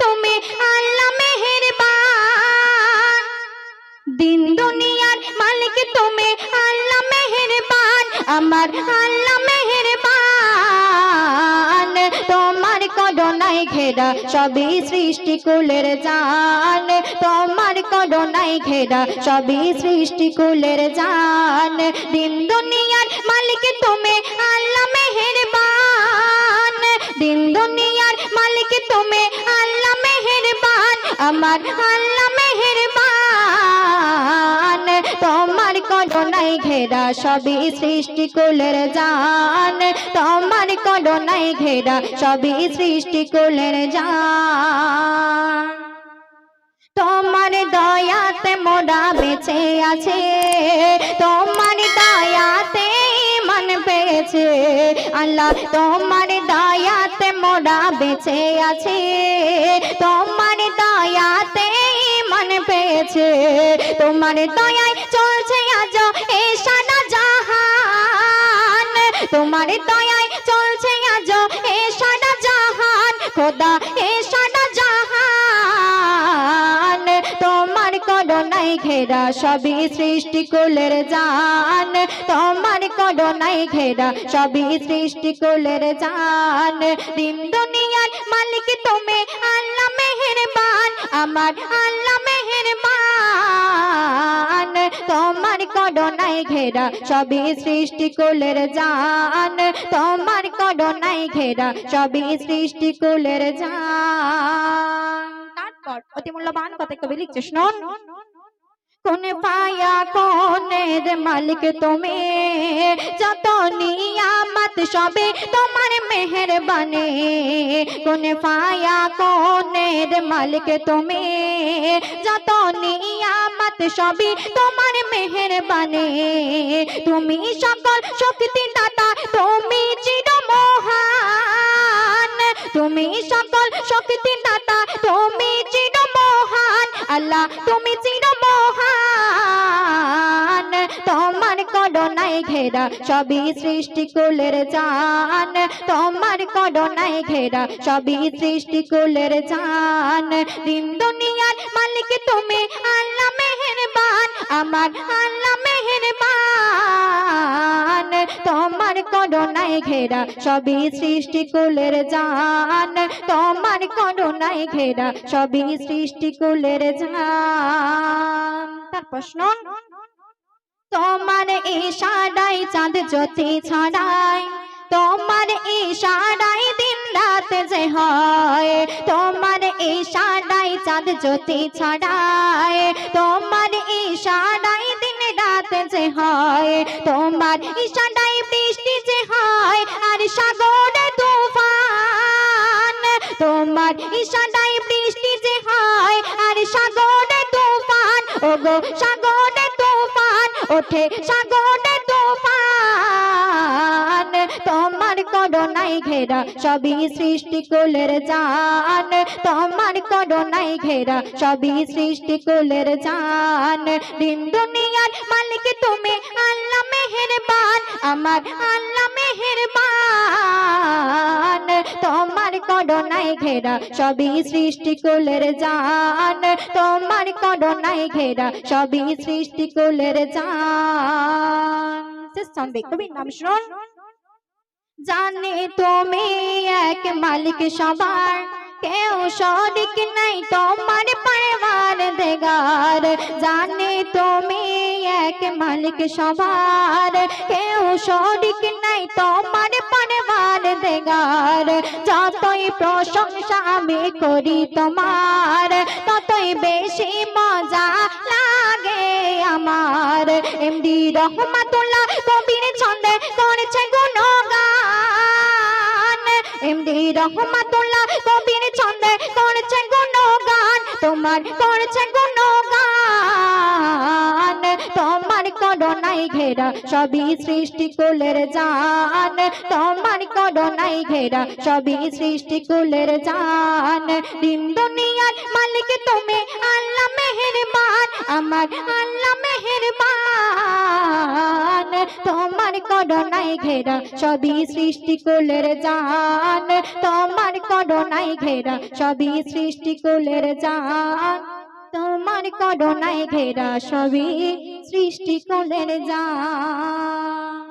তুমি আল্লাহ মেহেরবান। দিন দুনিয়ার মালিক তুমি আল্লাহ মেহেরবান। আমার আল্লাহ মেহেরবান। তোমার করোনায় ঘেরা সবই সৃষ্টি কুলের জান। তোমার করোনায় ঘেরা সবই সৃষ্টি কুলের জান। দিন দুনিয়ার মালিক তুমি আল্লাহ মেহেরবান। আমার আল্লাহ মেহেরবান। তোমার করোনায় ঘেরা সবই সৃষ্টি কুলের জান। তোমার করোনায় ঘেরা সবই সৃষ্টি কুলের জান। তোমার দয়াতে মোরা বেঁচে আছে। তোমার দয়াতে মন পেয়েছে। আল্লাহ, তোমার দয়াতে মোরা বেঁচে আছে। তোমার দয়াতে মন পেয়েছে। তোমার দয়ায় চলছে আজ এ সারা জাহান। তোমার দয়ায় চলছে আজ এ সারা জাহান। খোদা এ সারা করোনায় ঘেরা, সবই সৃষ্টি কুলের জান। তোমার করোনায় ঘেরা, সবই সৃষ্টি কুলের জান। দিন দুনিয়ার মালিক তুমি, আল্লাহ মেহেরবান, আমার আল্লাহ মেহেরবান। তোমার করোনায় ঘেরা, সবই সৃষ্টি কুলের জান। তোমার করোনায় ঘেরা, সবই সৃষ্টি কুলের জান। তারপর অতি মূল্যবান কথা কবি লিখছে শুনুন কোন পায়া কোনের মালিক তুমি? যত নিয়ামত সবে তোমার মেহেরবানে কোন পায়া কোনের মালিক তুমি? যত নিয়ামত সবে তোমার মেহেরবানে তুমি সকল শক্তি দাতা তুমি চির মহান তুমি সকল শক্তি দাতা তুমি আল্লাহ, তুমি চির মহান তোমার করোনায় ঘেরা সবই সৃষ্টি কুলের জান তোমার করোনায় ঘেরা সবই সৃষ্টি কুলের জান দিন দুনিয়ার মালিক তুমি, আল্লাহ মেহেরবান। আমার করোনায় ঘেরা, সবই সৃষ্টি কুলের জান। তোমার করোনায় ঘেরা, সবই সৃষ্টি কুলের জান। তার প্রশ্ন, তোমার ইশারায় চাঁদ জ্যোতি ছড়ায়, তোমার ইশারায় দিন রাত যে হয়, তোমার ইশারায় চাঁদ জ্যোতি ছড়ায়, তোমার ইশারায় দিন রাত যে হয়, তোমার বৃষ্টি যে হয় আর সাগরে তুফান। তোমার ইশারায় বৃষ্টি যে হয় আর সাগরে তুফান। ওগো, সাগরে তুফান, ওঠে সাগরে তুফান। তোমার করোনায় ঘেরা, সবই সৃষ্টি কুলের জান। তোমার করোনায় ঘেরা, সবই সৃষ্টি কুলের জান। দিন দুনিয়ার মালিক তুমি, আল্লাহ মেহেরবান, আমার আল্লাহ মেহেরবান। তোমার করোনায় ঘেরা, সবই সৃষ্টি কুলের জান। তোমার করোনায় ঘেরা, সবই সৃষ্টি কুলের জান। ছন্দে কবির নাম শুনুন জানে তুমি এক মালিক সবার। কেউ শরিক নাই তোমার পরিবার দেগার। জানে তুমি এক মালিক সবার। কেউ শরিক নাই তোমার পরিবার দেগার। যতই প্রশংসা আমি করি তোমার, ততই বেশি মজা লাগে আমার। এমডি রহমাতুল্লাহ কবির ছন্দে করেছে গুণগান রহমাতুল্লাহ, কবির ছন্দে করেছে গুণগান, তোমার করেছে গুণগান, তোমার করোনায় ঘেরা সবই সৃষ্টি কুলের জান, তোমার করোনায় ঘেরা সবই সৃষ্টি কুলের জান। দিন দুনিয়ার মালিক তুমি, আল্লাহ মেহেরবান, আমার আল্লাহ মেহেরবান। করোনায় ঘেরা, সবই সৃষ্টি কুলের জান। তোমার করোনায় ঘেরা, সবই সৃষ্টি কুলের জান। তোমার করোনায় ঘেরা, সবই সৃষ্টি কুলের জান।